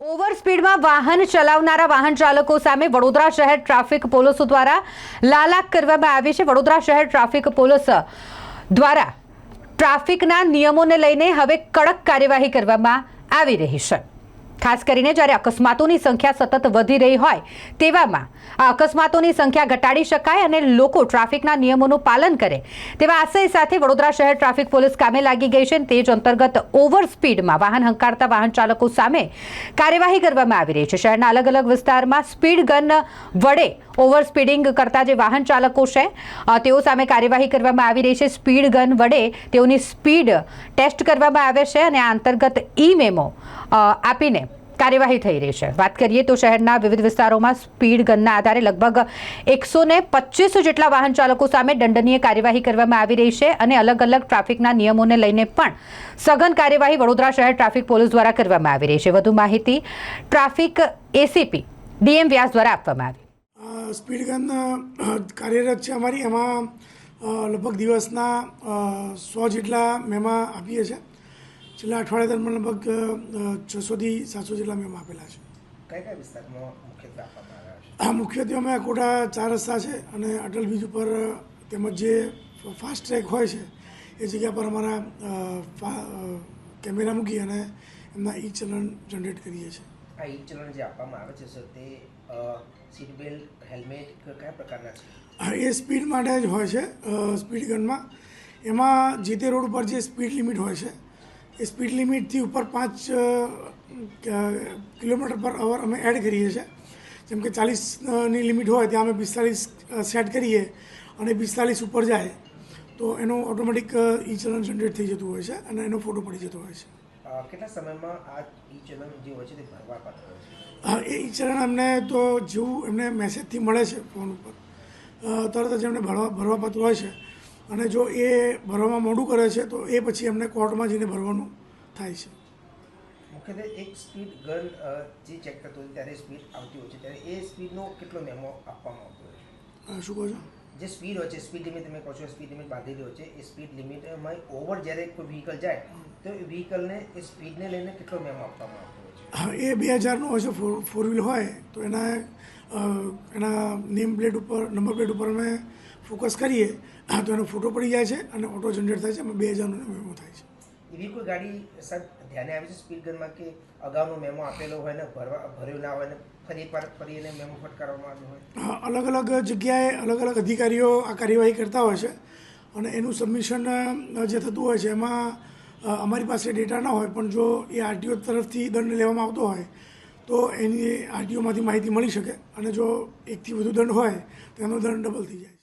Over સ્પીડમાં વાહન ચલાવનારા વાહન ચાલકો સામે વડોદરા શહેર ટ્રાફિક પોલીસ દ્વારા લાલાક કરવામાં આવી છે. વડોદરા શહેર ટ્રાફિક પોલીસ દ્વારા ટ્રાફિકના નિયમોને લઈને હવે કડક કાર્યવાહી કરવામાં આવી રહી છે. ખાસ કરીને જ્યારે અકસ્માતોની સંખ્યા સતત વધી રહી હોય તેવામાં આ અકસ્માતોની સંખ્યા ઘટાડી શકાય અને લોકો ટ્રાફિકના નિયમોનું પાલન કરે. તેવા આશય સાથે વડોદરા શહેર ટ્રાફિક પોલીસ કામે લાગી ગઈ છે તે જ અંતર્ગત ઓવર સ્પીડમાં વાહન હંકારતા વાહન ચાલકો સામે કાર્યવાહી કરવામાં આવી રહી છે. શહેરના અલગ અલગ વિસ્તારમાં સ્પીડ ગન વડે ઓવર સ્પીડિંગ કરતા જે વાહન ચાલકો છે તેઓ સામે કાર્યવાહી કરવામાં આવી રહી છે. સ્પીડ ગન વડે તેઓની સ્પીડ ટેસ્ટ કરવામાં આવે છે અને આ અંતર્ગત ઈ મેમો આપીને કાર્યવાહી થઈ રહી છે. વાત કરીએ તો શહેરના વિવિધ વિસ્તારોમાં સ્પીડ ગનના આધારે લગભગ એકસો ને પચીસો જેટલા વાહન ચાલકો સામે દંડનીય કાર્યવાહી કરવામાં આવી રહી છે અને અલગ અલગ ટ્રાફિકના નિયમોને લઈને પણ સઘન કાર્યવાહી વડોદરા શહેર ટ્રાફિક પોલીસ દ્વારા કરવામાં આવી રહી છે. વધુ માહિતી ટ્રાફિક એસીપી ડીએમ વ્યાસ દ્વારા આપવામાં આવી. સ્પીડ ગન કાર્યરત છે અમારી. એમાં લગભગ દિવસના સો જેટલા મેમાં આપીએ છીએ છેલ્લા અઠવાડિયા દરમિયાન લગભગ છસોથી સાતસો જેટલા મેમ આપેલા છે. વિસ્તારમાં મુખ્યત્વે આપવામાં આવ્યા છે? આ મુખ્યત્વે અમે કોટા ચાર રસ્તા છે અને અટલ બ્રિજ ઉપર તેમજ જે ફાસ્ટ ટ્રેક હોય છે એ જગ્યા પર અમારા કેમેરા મૂકી અને એમના ઈ ચલણ જનરેટ કરીએ છીએ. આ ઈ ચલણ જે આપવામાં આવે છે સર તે સીટ બેલ્ટ હેલ્મેટ કયા પ્રકારના છે? એ સ્પીડ માટે જ હોય છે સ્પીડ ગનમાં. એમાં જે તે રોડ ઉપર જે સ્પીડ લિમિટ હોય છે સ્પીડ લિમિટથી ઉપર પાંચ કિલોમીટર પર અવર અમે એડ કરીએ છીએ. જેમ કે ચાલીસની લિમિટ હોય ત્યાં અમે પિસ્તાલીસ સેટ કરીએ અને પિસ્તાલીસ ઉપર જાય તો એનું ઓટોમેટિક ઈ ચલણ જનરેટ થઈ જતું હોય છે અને એનો ફોટો પડી જતો હોય છે. કેટલા સમયમાં આ ઈ ચલન જે હોય છે તે ભરવા પાત્ર હા, એ ઈ ચલણ અમને તો જેવું એમને મેસેજથી મળે છે ફોન ઉપર. તરત જ એમને ભરવા ભરવાપત્ર હોય છે. અને જો એ ભરવામાં મોડું કરે છે તો એ પછી એમને કોર્ટમાં જઈને ભરવાનું થાય છે. મુખ્યત્વે એક સ્પીડ ગન જે ચેક કરતો હોય ત્યારે સ્પીડ આવતી હોય છે ત્યારે એ સ્પીડનો કેટલો મેમો આપવામાં આવતો હોય છે? શું કહો છો? જે સ્પીડ હોય છે સ્પીડ લિમિટ તમે કહો છો સ્પીડ લિમિટ બાંધેલી હોય છે એ સ્પીડ લિમિટમાં ઓવર જ્યારે કોઈ વ્હીકલ જાય તો એ વ્હીકલને એ સ્પીડને લઈને કેટલો મેમો આપવામાં આવતો હોય છે? હા એ બે હજારનું હોય છે ફોર ફોર વ્હીલ હોય તો એના એના નેમ પ્લેટ ઉપર નંબર પ્લેટ ઉપર અમે ફોકસ કરીએ હા તો એનો ફોટો પડી જાય છે અને ઓટો જનરેટ થાય છે એમાં બે હજારનો મેમો થાય છે. એવી કોઈ ગાડી સાહેબ ધ્યાને આવી છે સ્પીડ ગનમાં કે અગાઉનો મેમો આપેલો હોય ને ભરવા ભર્યો ના હોય ને ફરી પર ફરી એને મેમો ફટકારવામાં આવ્યો હોય? હા, અલગ અલગ જગ્યાએ અલગ અલગ અધિકારીઓ આ કાર્યવાહી કરતા હોય છે અને એનું સબમિશન જે થતું હોય છે એમાં અમારી પાસે ડેટા ના હોય પણ જો એ આરટીઓ તરફથી દંડ લેવામાં આવતો હોય તો એની આરટીઓમાંથી માહિતી મળી શકે અને જો એકથી વધુ દંડ હોય તો એનો દંડ ડબલ થઈ જાય.